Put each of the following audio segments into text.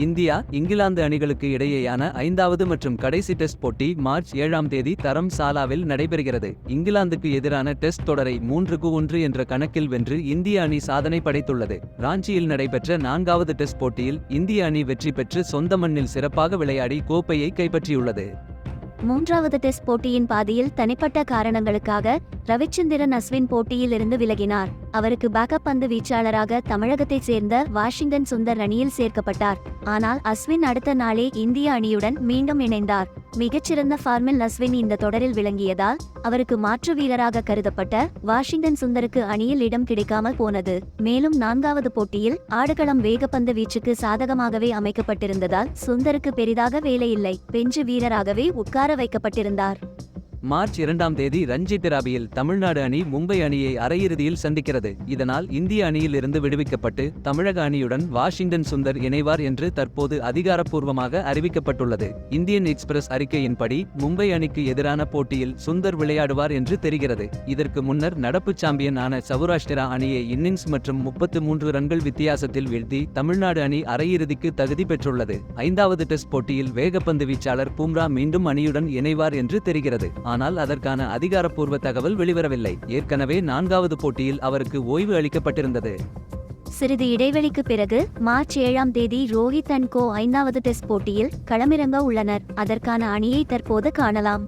India England அணிகளுக்கு இடையேயான ஐந்தாவது மற்றும் கடைசி டெஸ்ட் போட்டி மார்ச் ஏழாம் தேதி தரம் சாலாவில் நடைபெறுகிறது. இங்கிலாந்துக்கு எதிரான டெஸ்ட் தொடரை மூன்றுக்கு ஒன்று என்ற கணக்கில் வென்று இந்திய அணி சாதனை படைத்துள்ளது. ராஞ்சியில் நடைபெற்ற நான்காவது டெஸ்ட் போட்டியில் இந்திய அணி வெற்றி பெற்று சொந்த மண்ணில் சிறப்பாக விளையாடி கோப்பையை கைப்பற்றியுள்ளது. மூன்றாவது டெஸ்ட் போட்டியின் பாதியில் தனிப்பட்ட காரணங்களுக்காக ரவிச்சந்திரன் அஸ்வின் போட்டியில் இருந்து விலகினார். அவருக்கு பேக்கப் பந்து வீச்சாளராக தமிழகத்தைச் சேர்ந்த வாஷிங்டன் சுந்தர் அணியில் சேர்க்கப்பட்டார். ஆனால் அஸ்வின் அடுத்த நாளே இந்திய அணியுடன் மீண்டும் இணைந்தார். மிகச்சிறந்த ஃபார்மில் அஸ்வின் இந்த தொடரில் விளங்கியதால் அவருக்கு மாற்று வீரராக கருதப்பட்ட வாஷிங்டன் சுந்தருக்கு அணியில் இடம் கிடைக்காமல் போனது. மேலும் நான்காவது போட்டியில் ஆடுகளம் வேகப்பந்து வீச்சுக்கு சாதகமாகவே அமைக்கப்பட்டிருந்ததால் சுந்தருக்கு பெரிதாக வேலையில்லை. பெஞ்சு வீரராகவே உட்கார வைக்கப்பட்டிருந்தார். மார்ச் இரண்டாம் தேதி ரஞ்சி டிராபியில் தமிழ்நாடு அணி மும்பை அணியை அரையிறுதியில் சந்திக்கிறது. இதனால் இந்திய அணியில் இருந்து விடுவிக்கப்பட்டு தமிழக அணியுடன் வாஷிங்டன் சுந்தர் இணைவார் என்று தற்போது அதிகாரப்பூர்வமாக அறிவிக்கப்பட்டுள்ளது. இந்தியன் எக்ஸ்பிரஸ் அறிக்கையின்படி மும்பை அணிக்கு எதிரான போட்டியில் சுந்தர் விளையாடுவார் என்று தெரிகிறது. இதற்கு முன்னர் நடப்பு சாம்பியன் ஆன சௌராஷ்டிரா அணியை இன்னிங்ஸ் மற்றும் முப்பத்து மூன்று ரன்கள் வித்தியாசத்தில் வீழ்த்தி தமிழ்நாடு அணி அரையிறுதிக்கு தகுதி பெற்றுள்ளது. ஐந்தாவது டெஸ்ட் போட்டியில் வேகப்பந்து வீச்சாளர் பூம்ரா மீண்டும் அணியுடன் இணைவார் என்று தெரிகிறது. ஆனால் அதற்கான அதிகாரப்பூர்வ தகவல் வெளிவரவில்லை. ஏற்கனவே நான்காவது போட்டியில் அவருக்கு ஓய்வு அளிக்கப்பட்டிருந்தது. சிறிது இடைவெளிக்கு பிறகு மார்ச் ஏழாம் தேதி ரோஹித் அண்ட் கோ ஐந்தாவது டெஸ்ட் போட்டியில் களமிறங்க உள்ளனர். அதற்கான அணியை தற்போது காணலாம்.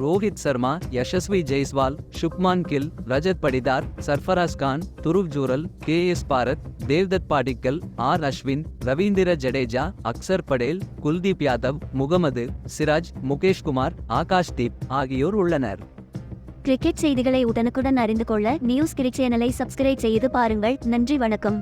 Rohit Sharma Yashasvi Jaiswal Shubman Gill Rajat Patidar Sarfaraz Khan Dhruv Jurel K S Bharat Devdutt Padikkal R Ashwin Ravindra Jadeja Axar Patel Kuldeep Yadav Mohammed Siraj Mukesh Kumar Akash Deep ஆகியோர் உள்ளனர். Cricket செய்திகளை உடனுக்குடன் அறிந்து கொள்ள news கிரிக் சேனலை subscribe செய்து பாருங்கள். நன்றி வணக்கம்.